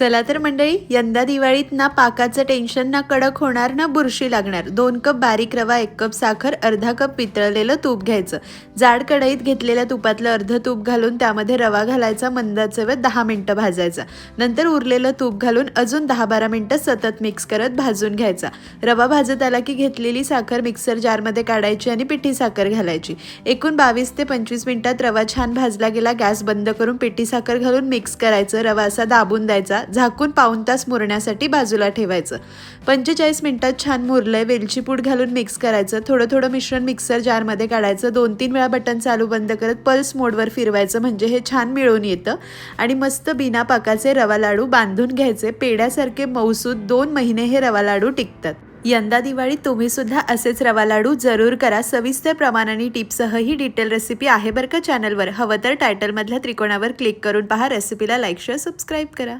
चला तर मंडळी यंदा दिवाळीत ना पाकाचं टेन्शन ना कडक होणार ना बुरशी लागणार. दोन कप बारीक रवा एक कप साखर अर्धा कप पितळलेलं तूप घ्यायचं. जाड कढईत घेतलेल्या तुपातलं अर्ध तूप घालून त्यामध्ये रवा घालायचा मंदाचे वेळ दहा मिनटं भाजायचा. नंतर उरलेलं तूप घालून अजून दहा बारा मिनटं सतत मिक्स करत भाजून घ्यायचा. रवा भाजत आला की घेतलेली साखर मिक्सर जारमध्ये काढायची आणि पिठी साखर घालायची. एकूण बावीस ते पंचवीस मिनिटात रवा छान भाजला गेला गॅस बंद करून पिठी साखर घालून मिक्स करायचं. रवा असा दाबून द्यायचा झाकून पाऊन तास मुरण्यासाठी बाजूला ठेवायचं. पंचेचाळीस मिनिटात छान मुरलंय वेलची पूड घालून मिक्स करायचं. थोडं थोडं मिश्रण मिक्सर जारमध्ये काढायचं. दोन तीन वेळा बटन चालू बंद करत पल्स मोडवर फिरवायचं म्हणजे हे छान मिळून येतं. आणि मस्त बिना पाकाचे रवा लाडू बांधून घ्यायचे. पेड्यासारखे मऊसूद दोन महिने हे रवा लाडू टिकतात. यंदा दिवाळीत तुम्ही सुद्धा असेच रवा लाडू जरूर करा. सविस्तर प्रमाण आणि ही डिटेल रेसिपी आहे बरं का चॅनलवर हवं तर टायटलमधल्या त्रिकोणावर क्लिक करून पहा. रेसिपीला लाईक शेअर सबस्क्राईब करा.